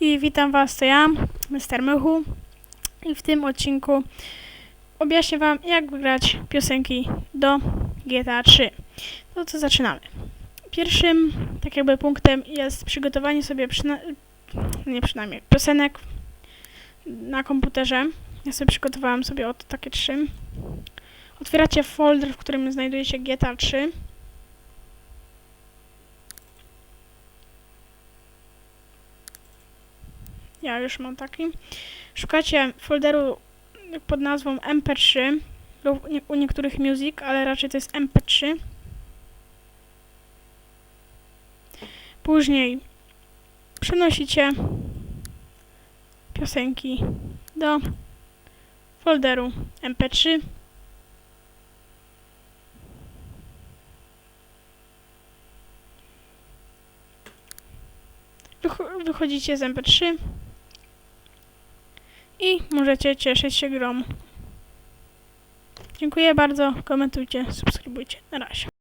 i witam Was, to ja, Mr. Mychu i w tym odcinku objaśnię Wam, jak wygrać piosenki do GTA 3. No to zaczynamy. Pierwszym, tak jakby punktem jest przygotowanie sobie, przyna- nie przynajmniej, piosenek na komputerze. Ja sobie przygotowałam sobie oto takie trzy. Otwieracie folder, w którym znajduje się GTA 3. Ja już mam taki. Szukacie folderu pod nazwą MP3 lub u niektórych music, ale raczej to jest MP3. Później przenosicie piosenki do folderu MP3. Wycho- Wychodzicie z MP3 i możecie cieszyć się grą. Dziękuję bardzo, komentujcie, subskrybujcie. Na razie.